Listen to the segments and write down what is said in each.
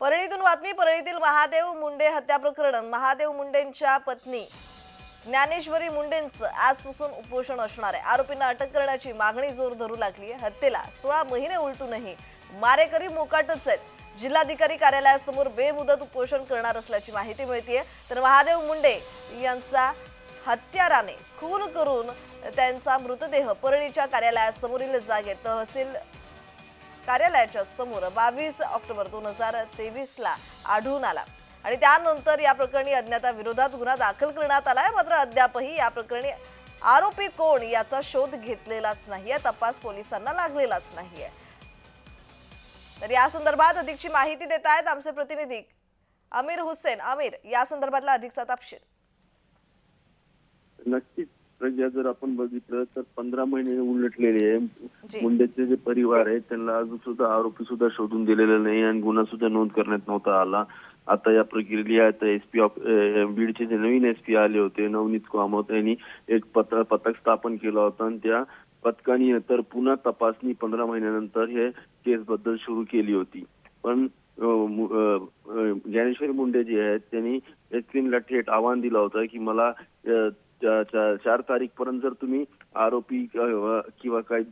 परळीतून बातमी परळीतील महादेव मुंडे हत्या प्रकरण. महादेव मुंडेंच्या पत्नी ज्ञानेश्वरी मुंडेंचं आजपासून उपोषण असणार आहे. आरोपींना अटक करण्याची मागणी जोर धरू लागली आहे. हत्येला सोळा महिने उलटूनही मारेकरी मोकाटच आहेत. जिल्हाधिकारी कार्यालयासमोर बेमुदत उपोषण करणार असल्याची माहिती मिळतीये. तर महादेव मुंडे यांचा हत्याराने खून करून त्यांचा मृतदेह परळीच्या कार्यालयासमोरील जागेत तहसील कार्यालयाच्या समोर बावीस ऑक्टोबर दोन हजार तेवीस ला आढळून आला. आणि त्यानंतर या प्रकरणी अज्ञाताविरोधात गुन्हा दाखल करण्यात आलाय मात्र अद्यापही या प्रकरणी आरोपी कोण याचा शोध घेतलेलाच नाहीये तपास पोलिसांना लागलेलाच नाहीये तर या संदर्भात अधिकची माहिती देत आहेत आमचे प्रतिनिधी अमीर हुसेन. अमीर या संदर्भातला अधिकचा तपशील. नक्कीच. प्रज्ञा जर आपण बघितलं तर पंधरा महिने उलटलेले. आहे. मुंडेचे जे परिवार आहे त्यांना अजून सुद्धा आरोपी सुद्धा शोधून दिलेला नाही आणि गुन्हा सुद्धा नोंद करण्यात नव्हता आला. आता या प्रक्रियेत एसपी ऑफ अ, बीडचे जे नवीन एसपी आले होते नवनीत कामत यांनी एक पथ पथक स्थापन केलं होतं आणि त्या पथकाने तर पुन्हा तपासणी पंधरा महिन्यानंतर हे केस बद्दल सुरू केली होती. पण ज्ञानेश्वरी मुंडे जे आहेत त्यांनी एसपीला थेट आव्हान दिलं होतं की मला चार तारीख पर्यंत जर तुम्ही आरोपी किंवा काही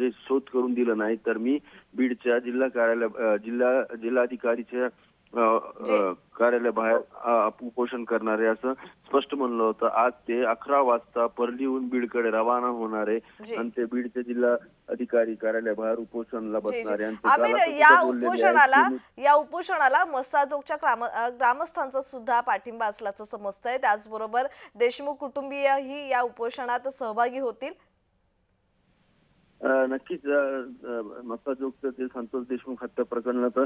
हे शोध करून दिलं नाही तर मी बीडच्या जिल्हा कार्यालय जिल्हा जिल्हाधिकारीच्या अ, अ, कार्यालय बाहेर अ, उपोषण करणार आहे असं स्पष्ट म्हणलं होतं. आज ते अकरा वाजता परलीहून बीडकडे रवाना होणार आहे. आणि ते बीडचे जिल्हा अधिकारी कार्यालय बाहेर उपोषणला. बसणार आहे. या उपोषणाला या उपोषणाला मसाजोगच्या ग्राम ग्रामस्थांचा सुद्धा पाठिंबा असल्याचं समजतंय. त्याचबरोबर देशमुख कुटुंबीयही या उपोषणात सहभागी होतील. नक्कीच मस्ता चौकचं ते संतोष देशमुख हत्या प्रकरणात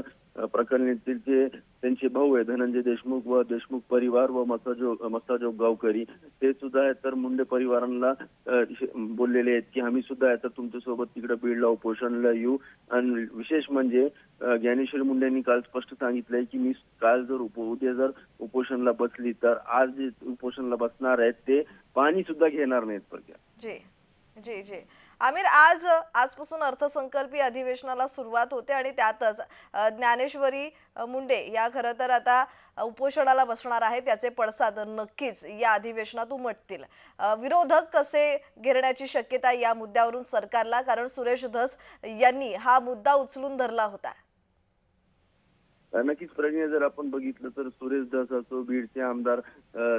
प्रकरणातील जे त्यांचे भाऊ आहे धनंजय देशमुख व देशमुख परिवार व मस्ताजोग मस्ताजोग गावकरी ते सुद्धा आहेत. तर मुंडे परिवारांना बोललेले आहेत की आम्ही सुद्धा आता तुमच्यासोबत तिकडे बीडला उपोषणला येऊ. आणि विशेष म्हणजे ज्ञानेश्वर मुंडेंनी काल स्पष्ट सांगितलंय की मी काल जर उप उद्या जर उपोषणला बसली तर आज जे उपोषणला बसणार आहेत ते पाणी सुद्धा घेणार नाहीत प्रज्ञा जी जी. आमिर आज आजपासून अर्थसंकल्पीय अधिवेशनाला सुरुवात होते आणि त्यातच ज्ञानेश्वरी मुंडे या खरं तर आता उपोषणाला बसणार आहेत त्याचे पडसाद नक्कीच या अधिवेशनात उमटतील. विरोधक कसे घेरण्याची शक्यता या मुद्द्यावरून सरकारला? कारण सुरेश धस यांनी हा मुद्दा उचलून धरला होता. नक्कीच प्रज्ञा जर आपण बघितलं तर सुरेश दास असो बीडचे आमदार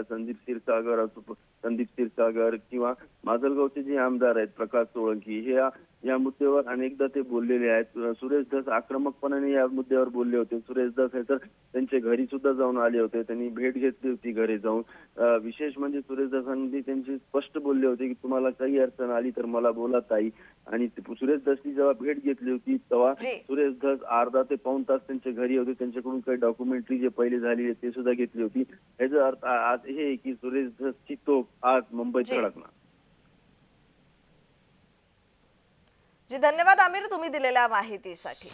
संदीप क्षीरसागर असो संदीप क्षीरसागर किंवा माजलगावचे जे आमदार आहेत प्रकाश सोळंकी हे या- मुद्द्यावर अनेकदा ते बोललेले आहेत. सुरेश दास आक्रमकपणाने या मुद्द्यावर बोलले होते. सुरेश दास हे तर त्यांच्या घरी सुद्धा जाऊन आले होते. त्यांनी भेट घेतली होती घरी जाऊन. विशेष म्हणजे सुरेश दासांनी त्यांचे स्पष्ट बोलले होते की तुम्हाला काही अडचण आली तर मला बोला ताई. आणि सुरेश दासनी जेव्हा भेट घेतली होती तेव्हा. सुरेश धस अर्धा ते पाऊन तास त्यांच्या घरी होते. त्यांच्याकडून काही डॉक्युमेंटरी जे पहिले झाली ते सुद्धा घेतली होती. याचा अर्थ आज हे की सुरेश तोफ आज मुंबईत जी. धडकणार जी धन्यवाद आमिर तुम्ही दिलेल्या माहितीसाठी.